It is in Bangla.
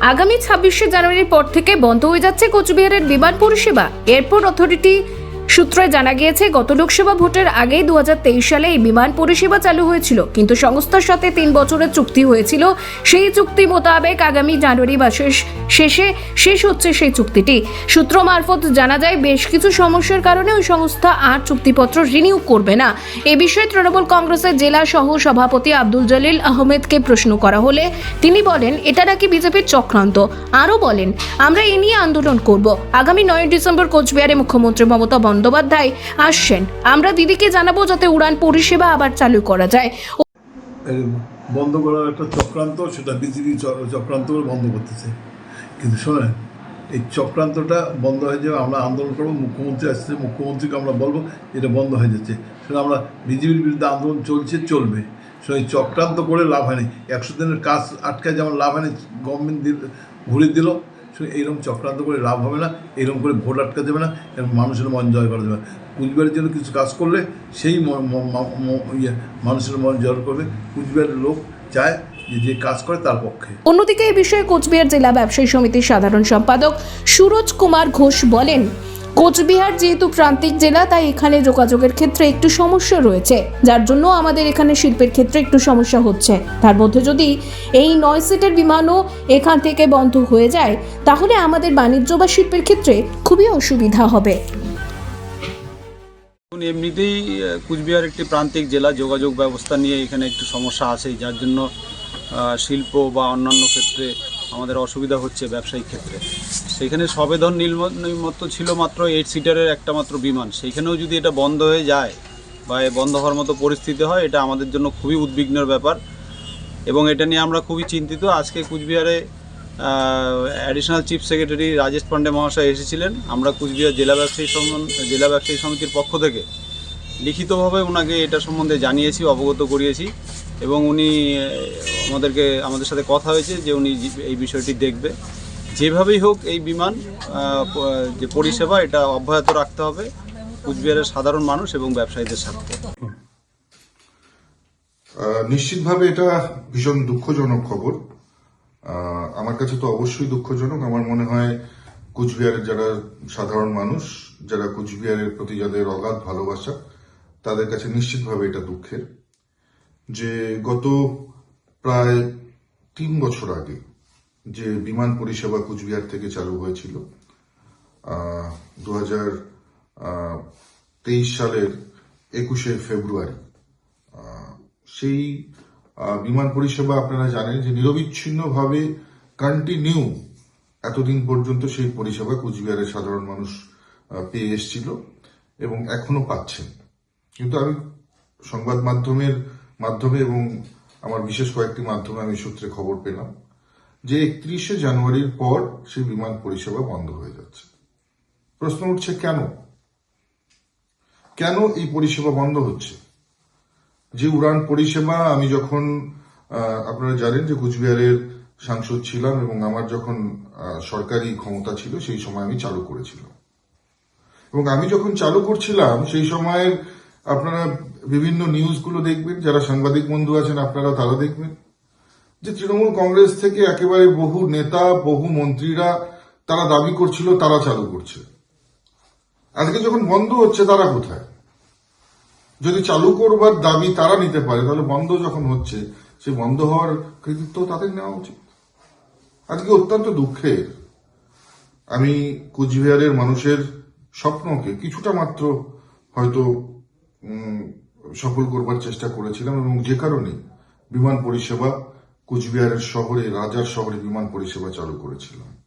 আগামী ছাব্বিশে জানুয়ারির পর থেকে বন্ধ হয়ে যাচ্ছে কোচবিহারের বিমান পরিষেবা। এয়ারপোর্ট অথরিটি সূত্রে জানা গিয়েছে, গত লোকসভা ভোটের আগেই দু হাজার তেইশ সালে এই বিমান পরিষেবা চালু হয়েছিল, কিন্তু সংস্থার সাথে তিন বছরের চুক্তি হয়েছিল। সেই চুক্তি মোতাবেক আগামী জানুয়ারি মাসের শেষে শেষ হচ্ছে সেই চুক্তিটি। সূত্র মারফত জানা যায়, বেশ কিছু সমস্যার কারণে ওই সংস্থা আর চুক্তিপত্র রিনিউ করবে না। এ বিষয়ে তৃণমূল কংগ্রেসের জেলা সহ সভাপতি আব্দুল জলিল আহমেদকে প্রশ্ন করা হলে তিনি বলেন, এটা নাকি বিজেপির চক্রান্ত। আরও বলেন, আমরা এ নিয়ে আন্দোলন করব। আগামী নয় ডিসেম্বর কোচবিহারে মুখ্যমন্ত্রী মমতা বন্দ্যোপাধ্যায় আসছেন। আমরা দিদিকে জানাব যাতে উড়ান পরিষেবা আবার চালু করা যায়। বন্ধ করার একটা চক্রান্ত, সেটা বিজেপি চক্রান্ত করে বন্ধ করতেছে। কিন্তু শোনেন, এই চক্রান্তটা বন্ধ হয়ে যাবে আমরা আন্দোলন করব, মুখ্যমন্ত্রী আসছে, মুখ্যমন্ত্রীকে আমরা বলব এটা বন্ধ হয়ে যাচ্ছে। সেটা আমরা বিজেপির বিরুদ্ধে আন্দোলন চলছে, চলবে। সো এই চক্রান্ত করে লাভ হয়নি। একশো দিনের কাজ আটকায় যেমন লাভ হয়নি গভর্নমেন্ট দিল ঘুরে দিল এইরকম চক্রান্ত করে লাভ হবে না এরকম করে ভোট আটকা দেবে না, এবং মানুষের মন জয় করা দেবে না কুচবিহারের জন্য কিছু কাজ করলে সেই ইয়ে মানুষের মন জয় করবে। কুচবিহারের লোক চায় যে কাজ করে তার পক্ষে। অন্যদিকে এই বিষয়ে কোচবিহার জেলা ব্যবসায়ী সমিতির সাধারণ সম্পাদক সুরজ কুমার ঘোষ বলেন কোচবিহার যেহেতু প্রান্তিক জেলা, তাই এখানে যোগাযোগের ক্ষেত্রে একটু সমস্যা রয়েছে। যার জন্য আমাদের এখানে শিল্পের ক্ষেত্রে একটু সমস্যা হচ্ছে। তার মধ্যে যদি এই নয় সিটের বিমানও এখান থেকে বন্ধ হয়ে যায়, তাহলে আমাদের বাণিজ্য বা শিল্পের ক্ষেত্রে খুবই অসুবিধা হবে। এমনিতেই কুচবিহার একটি প্রান্তিক জেলা, যোগাযোগ ব্যবস্থা নিয়ে এখানে একটু সমস্যা আছে যার জন্য শিল্প বা অন্যান্য ক্ষেত্রে আমাদের অসুবিধা হচ্ছে ব্যবসায়িক ক্ষেত্রে। সেখানে সবেধন নিম্মত্ত ছিল মাত্র এইট সিটারের একটা মাত্র বিমান। সেইখানেও যদি এটা বন্ধ হয়ে যায় বা বন্ধ হওয়ার মতো পরিস্থিতি হয়, এটা আমাদের জন্য খুবই উদ্বিগ্নের ব্যাপার। এবং এটা নিয়ে আমরা খুবই চিন্তিত। আজকে কুচবিহারে additional chief secretary Rajesh Pandey মহাশয় এসেছিলেন। আমরা কুচবিহার জেলা ব্যবসায়ী জেলা ব্যবসায়ী সমিতির পক্ষ থেকে লিখিতভাবে ওনাকে এটা সম্বন্ধে জানিয়েছি, অবগত করিয়েছি। এবং উনি আমাদেরকে আমাদের সাথে কথা হয়েছে যে উনি এই বিষয়টি দেখবে। যেভাবেই হোক এই বিমান যে পরিষেবা এটা অব্যাহত রাখতে হবে কুচবিহারের সাধারণ মানুষ এবং ব্যবসায়ীদের আহ, নিশ্চিতভাবে এটা ভীষণ দুঃখজনক খবর। আমার কাছে তো অবশ্যই দুঃখজনক। আমার মনে হয় কুচবিহারের যারা সাধারণ মানুষ যারা কুচবিহারের প্রতি যাদের অগাধ ভালোবাসা তাদের কাছে নিশ্চিতভাবে এটা দুঃখের। যে গত প্রায় তিন বছর আগে যে বিমান পরিষেবা কুচবিহার থেকে চালু হয়েছিল দু হাজার তেইশ সালের একুশে ফেব্রুয়ারি সেই বিমান পরিষেবা আপনারা জানেন যে নিরবিচ্ছিন্নভাবে কন্টিনিউ এতদিন পর্যন্ত সেই পরিষেবা কুচবিহারের সাধারণ মানুষ পেয়ে এসছিল এবং এখনও পাচ্ছেন। কিন্তু আমি সংবাদ মাধ্যমের মাধ্যমে এবং আমার বিশেষ কয়েকটি মাধ্যমে আমি সূত্রে খবর পেলাম যে একত্রিশে জানুয়ারির পর সেই বিমান পরিষেবা বন্ধ হয়ে যাচ্ছে। প্রশ্ন উঠছে কেন? কেন এই পরিষেবা বন্ধ হচ্ছে? যে উড়ান পরিষেবা আমি যখন আপনারা জানেন যে কুচবিহারের সাংসদ ছিলাম এবং আমার যখন সরকারি ক্ষমতা ছিল সেই সময় আমি চালু করেছিলাম। এবং আমি যখন চালু করছিলাম সেই সময়ের আপনারা বিভিন্ন নিউজগুলো দেখবেন, যারা সাংবাদিক বন্ধু আছেন আপনারা তারা দেখবেন। যে তৃণমূল কংগ্রেস থেকে একেবারে বহু নেতা, বহু মন্ত্রীরা তারা দাবি করছিল, তারা চালু করছে। আজকে যখন বন্ধ হচ্ছে, তারা কোথায়? যদি চালু করবার দাবি তারা নিতে পারে, তাহলে বন্ধ যখন হচ্ছে, সে বন্ধ হওয়ার কৃতিত্ব তাদের নেওয়া উচিত। আজকে অত্যন্ত দুঃখের, আমি কুচবিহারের মানুষের স্বপ্নকে কিছুটা মাত্র হয়তো সফল করবার চেষ্টা করেছিলাম এবং যে কারণে বিমান পরিষেবা কুচবিহারের শহরে, রাজার শহরে বিমান পরিষেবা চালু করেছিলাম।